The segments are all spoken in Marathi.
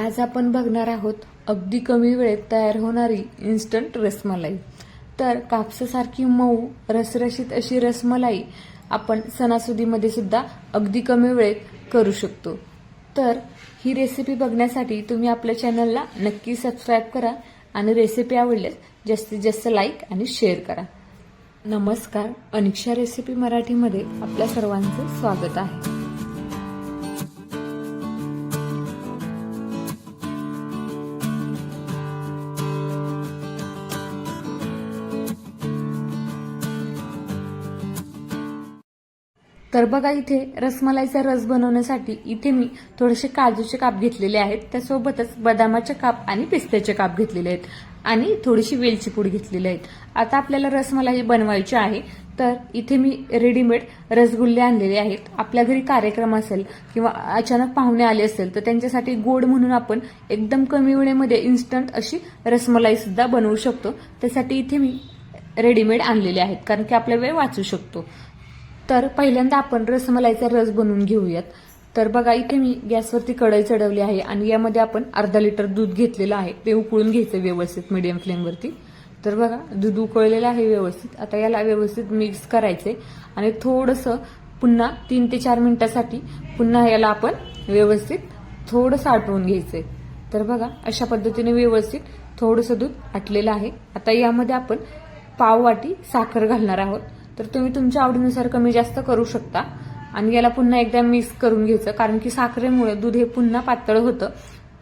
आज आपण बघणार आहोत अगदी कमी वेळेत तयार होणारी इन्स्टंट रसमलाई. तर कापसासारखी मऊ रसरशीत अशी रसमलाई आपण सणासुदीमध्ये सुद्धा अगदी कमी वेळेत करू शकतो. तर ही रेसिपी बघण्यासाठी तुम्ही आपल्या चॅनलला नक्की सबस्क्राईब करा आणि रेसिपी आवडल्यास जास्तीत जास्त लाईक आणि शेअर करा. नमस्कार अनिक्षा रेसिपी मराठीमध्ये आपल्या सर्वांचं स्वागत आहे. तर बघा इथे रसमलाईचा रस बनवण्यासाठी इथे मी थोडेसे काजूचे काप घेतलेले आहेत. त्यासोबतच बदामाचे काप आणि पिस्त्याचे काप घेतलेले आहेत. आणि थोडीशी वेलची पूड घेतलेली आहेत. आता आपल्याला रसमलाई बनवायची आहे. तर इथे मी रेडीमेड रसगुल्ले आणलेले आहेत. आपल्या घरी कार्यक्रम असेल किंवा अचानक पाहुणे आले असेल तर त्यांच्यासाठी गोड म्हणून आपण एकदम कमी वेळेमध्ये इन्स्टंट अशी रसमलाई सुद्धा बनवू शकतो. त्यासाठी इथे मी रेडीमेड आणलेले आहेत कारण की आपला वेळ वाचू शकतो. तर पहिल्यांदा आपण रसमलाईचा रस बनवून घेऊयात. तर बघा इथे मी गॅसवरती कढई चढवली आहे आणि यामध्ये आपण अर्धा लिटर दूध घेतलेलं आहे. ते उकळून घ्यायचं व्यवस्थित मिडियम फ्लेमवरती तर बघा दूध उकळलेलं आहे व्यवस्थित. आता याला व्यवस्थित मिक्स करायचंय. आणि थोडंसं पुन्हा तीन ते चार मिनिटासाठी पुन्हा याला आपण व्यवस्थित थोडंसं आटवून घ्यायचंय. तर बघा अशा पद्धतीने व्यवस्थित थोडंसं दूध आटलेलं आहे. आता यामध्ये आपण पाव वाटी साखर घालणार आहोत. तर तुम्ही तुमच्या आवडीनुसार कमी जास्त करू शकता. आणि याला पुन्हा एकदा मिक्स करून घ्यायचं. कारण की साखरेमुळे दूध हे पुन्हा पातळ होतं.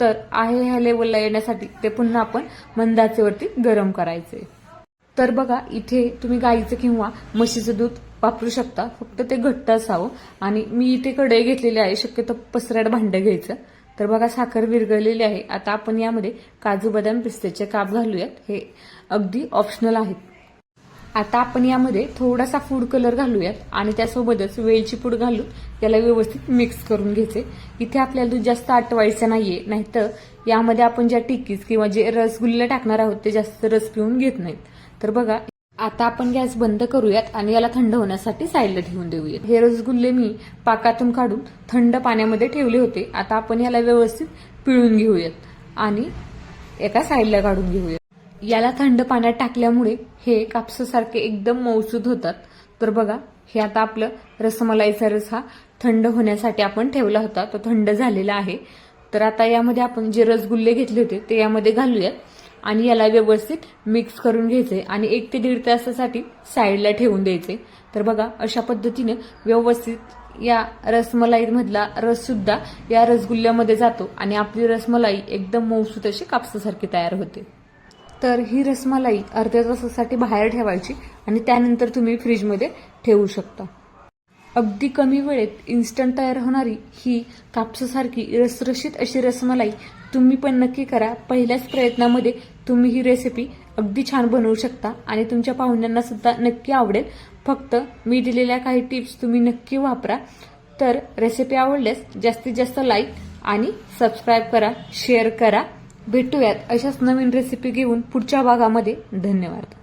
तर आहे ह्या लेवलला येण्यासाठी ते पुन्हा आपण मंदाचेवरती गरम करायचे. तर बघा इथे तुम्ही गाईचं किंवा म्हशीचं दूध वापरू शकता. फक्त ते घट्ट असावं. आणि मी इथे कढई घेतलेली आहे. शक्यतो पसराड भांडं घ्यायचं. तर बघा साखर विरघळलेली आहे. आता आपण यामध्ये काजू बदाम पिस्त्याचे काप घालूयात. हे अगदी ऑप्शनल आहेत. आता आपण यामध्ये थोडासा फूड कलर घालूयात आणि त्यासोबतच वेलची पूड घालून याला व्यवस्थित मिक्स करून घ्यायचे. इथे आपल्याला दूध जास्त आटवायचं नाहीये नाहीतर यामध्ये आपण ज्या टिक्कीज किंवा जे रसगुल्ले टाकणार आहोत ते जास्त रस पिऊन घेत नाहीत. तर बघा आता आपण गॅस बंद करूयात आणि याला थंड होण्यासाठी साईडला ठेवून देऊयात. हे रसगुल्ले मी पाकातून काढून थंड पाण्यामध्ये ठेवले होते. आता आपण याला व्यवस्थित पिळून घेऊयात आणि एका साईडला काढून घेऊयात. याला थंड पाण्यात टाकल्यामुळे हे कापसासारखे एकदम मौसूद होतात. तर बघा हे आता आपलं रसमलाईचा रस हा थंड होण्यासाठी आपण ठेवला होता. तो थंड झालेला आहे. तर आता यामध्ये आपण जे रसगुल्ले घेतले होते ते यामध्ये घालूयात. आणि याला व्यवस्थित मिक्स करून घ्यायचे आणि एक ते दीड तासासाठी साईडला ठेवून द्यायचे तर बघा अशा पद्धतीने व्यवस्थित या रसमलाईमधला रस सुद्धा या रसगुल्ल्यामध्ये जातो आणि आपली रसमलाई एकदम मौसूत अशी कापसासारखी तयार होते. तर ही रसमलाई अर्ध्या तासासाठी बाहेर ठेवायची आणि त्यानंतर तुम्ही फ्रीजमध्ये ठेवू शकता. अगदी कमी वेळेत इन्स्टंट तयार होणारी ही कापसासारखी रसरशीत अशी रसमलाई तुम्ही पण नक्की करा. पहिल्याच प्रयत्नामध्ये तुम्ही ही रेसिपी अगदी छान बनवू शकता आणि तुमच्या पाहुण्यांना सुद्धा नक्की आवडेल. फक्त मी दिलेल्या काही टिप्स तुम्ही नक्की वापरा. तर रेसिपी आवडल्यास जास्तीत जास्त लाईक आणि सबस्क्राईब करा शेअर करा. भेटूयात अशाच नवीन रेसिपी घेऊन पुढच्या भागामध्ये. धन्यवाद.